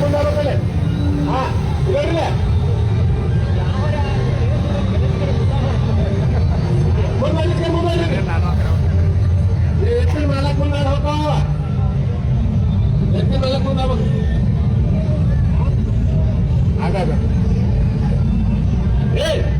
கொண்டாடப்படலை ஆ இல்லை இல்லை Hey!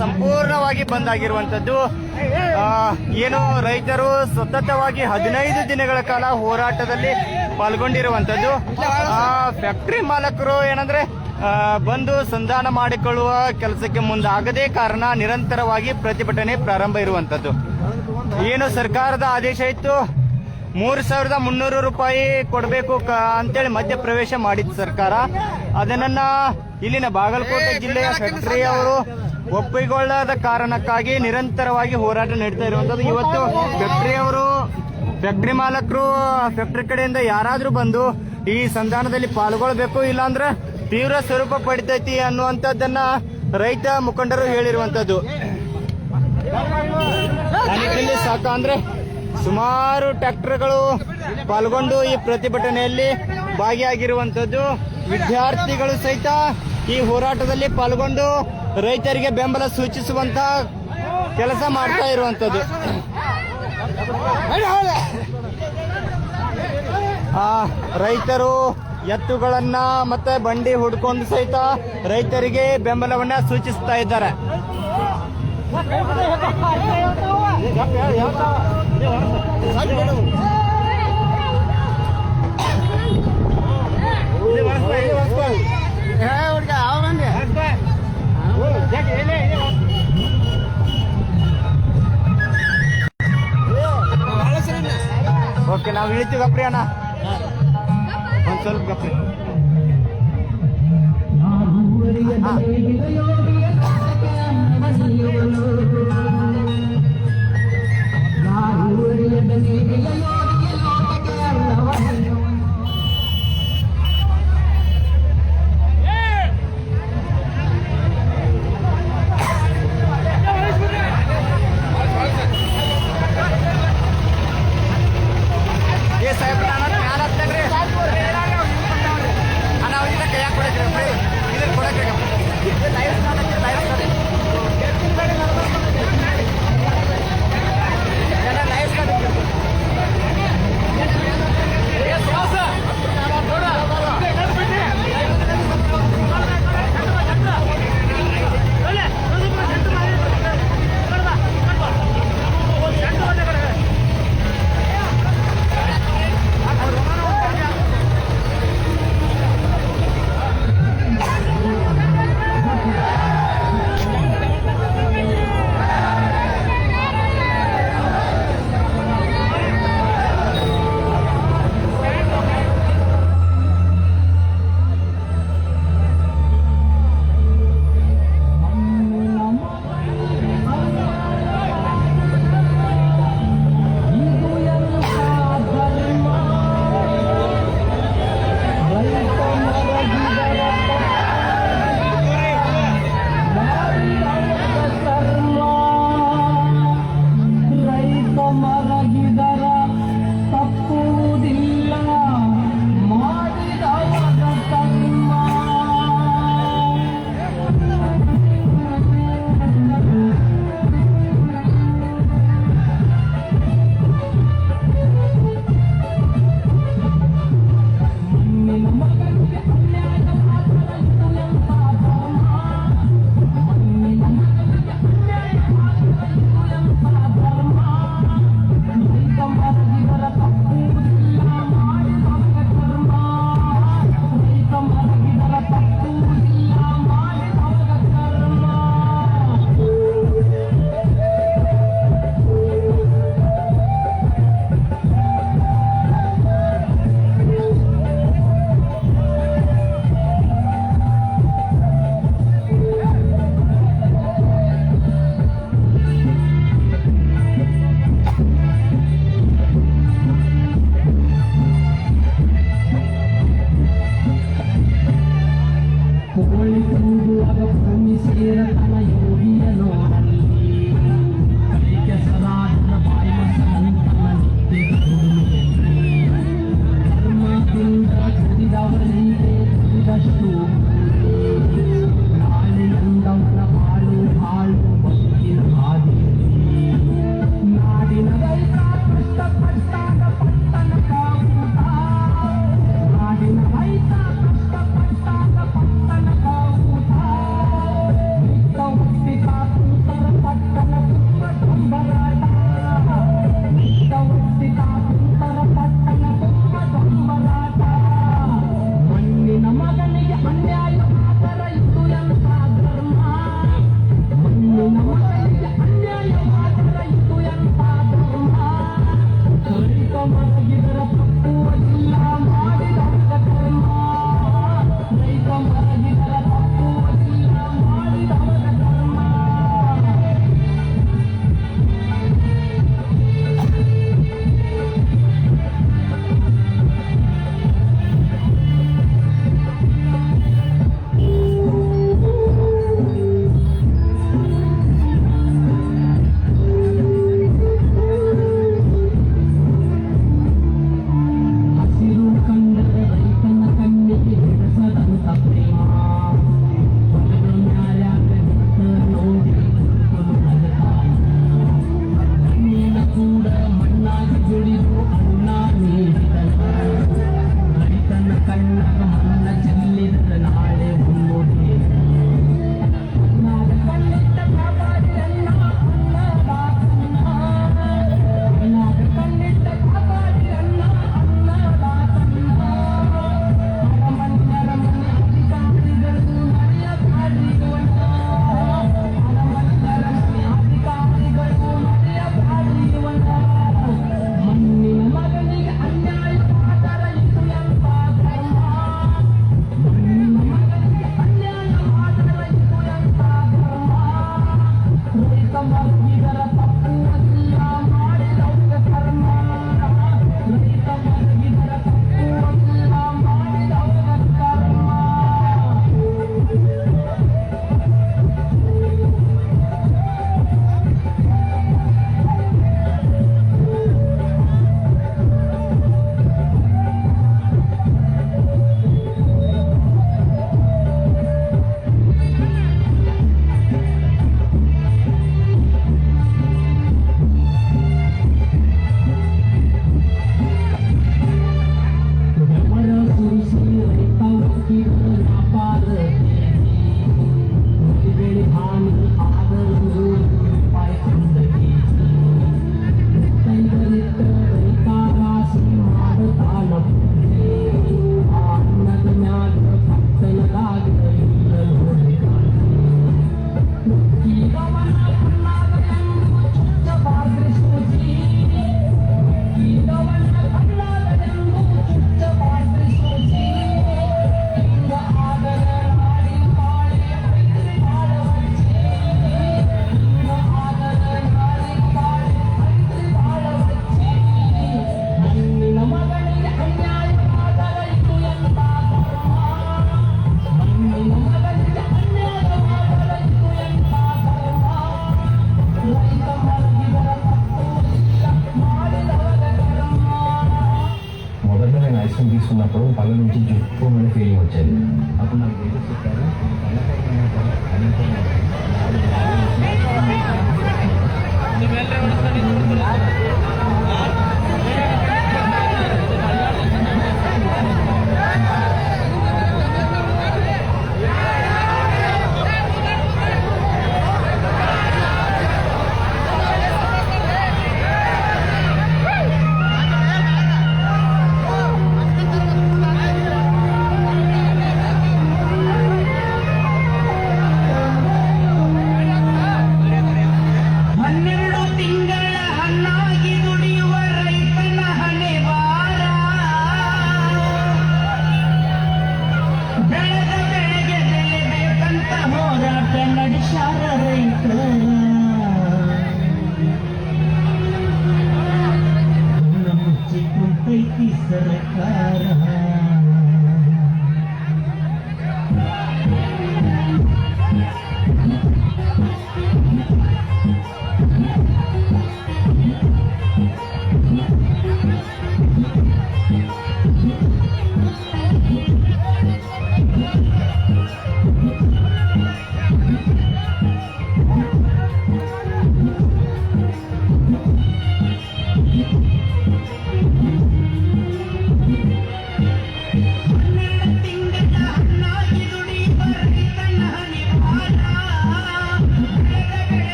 ಸಂಪೂರ್ಣವಾಗಿ ಬಂದ್ ಆಗಿರುವಂತದ್ದು ಏನು ರೈತರು ಸತತವಾಗಿ ಹದಿನೈದು ದಿನಗಳ ಕಾಲ ಹೋರಾಟದಲ್ಲಿ ಪಾಲ್ಗೊಂಡಿರುವಂತದ್ದು ಆ ಫ್ಯಾಕ್ಟರಿ ಮಾಲಕರು ಏನಂದ್ರೆ ಬಂದು ಸಂಧಾನ ಮಾಡಿಕೊಳ್ಳುವ ಕೆಲಸಕ್ಕೆ ಮುಂದಾಗದೇ ಕಾರಣ ನಿರಂತರವಾಗಿ ಪ್ರತಿಭಟನೆ ಪ್ರಾರಂಭ ಇರುವಂತದ್ದು ಏನು ಸರ್ಕಾರದ ಆದೇಶ ಇತ್ತು? ಮೂರು ಸಾವಿರದ ಮುನ್ನೂರು ರೂಪಾಯಿ ಕೊಡಬೇಕು ಅಂತೇಳಿ ಮಧ್ಯ ಪ್ರವೇಶ ಮಾಡಿತ್ತು ಸರ್ಕಾರ. ಅದನ್ನ ಇಲ್ಲಿನ ಬಾಗಲಕೋಟೆ ಜಿಲ್ಲೆಯ ಫ್ಯಾಕ್ಟರಿ ಅವರು ಒಪ್ಪಿಕೊಳ್ಳದ ಕಾರಣಕ್ಕಾಗಿ ನಿರಂತರವಾಗಿ ಹೋರಾಟ ನಡೀತಾ ಇರುವಂತದ್ದು. ಇವತ್ತು ಫ್ಯಾಕ್ಟ್ರಿ ಅವರು ಫ್ಯಾಕ್ಟ್ರಿ ಮಾಲಕರು ಫ್ಯಾಕ್ಟ್ರಿ ಕಡೆಯಿಂದ ಯಾರಾದ್ರೂ ಬಂದು ಈ ಸಂಧಾನದಲ್ಲಿ ಪಾಲ್ಗೊಳ್ಬೇಕು ಇಲ್ಲಾಂದ್ರೆ ತೀವ್ರ ಸ್ವರೂಪ ಪಡಿತೈತಿ ಅನ್ನುವಂಥದ್ದನ್ನ ರೈತ ಮುಖಂಡರು ಹೇಳಿರುವಂತದ್ದು. ನಿಟ್ಟಿನಲ್ಲಿ ಸಾಕ ಅಂದ್ರೆ ಸುಮಾರು ಟ್ರ್ಯಾಕ್ಟರ್ಗಳು ಪಾಲ್ಗೊಂಡು ಈ ಪ್ರತಿಭಟನೆಯಲ್ಲಿ ಭಾಗಿಯಾಗಿರುವಂತದ್ದು. ವಿದ್ಯಾರ್ಥಿಗಳು ಸಹಿತ ಈ ಹೋರಾಟದಲ್ಲಿ ಪಾಲ್ಗೊಂಡು ರೈತರಿಗೆ ಬೆಂಬಲ ಸೂಚಿಸುವಂತ ಕೆಲಸ ಮಾಡ್ತಾ ಇರುವಂತದ್ದು ಆ, ರೈತರು ಎತ್ತುಗಳನ್ನ ಮತ್ತೆ ಬಂಡಿ ಹುಡ್ಕೊಂಡು ಸಹಿತ ರೈತರಿಗೆ ಬೆಂಬಲವನ್ನ ಸೂಚಿಸ್ತಾ ಇದ್ದಾರೆ. ಓಕೆ ನಾವು ಇಳಿತೀವಿ ಅಪ್ರಿ ಅಣ್ಣ ಒಂದ್ ಸ್ವಲ್ಪ ಗಪ್ಪಿ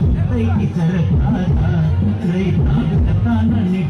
ಕಣ್ಣ ಮುಚ್ಚಿ ಕುಂತೈತಿ ಸರ್ಕಾರ ರೈತ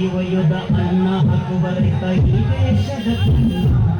ಒಯ್ಯುವ ಯುಧ ಅನ್ನ ಹಕ್ಕುವ ಕಹಿ ದೇಶದ ಕನ್ನ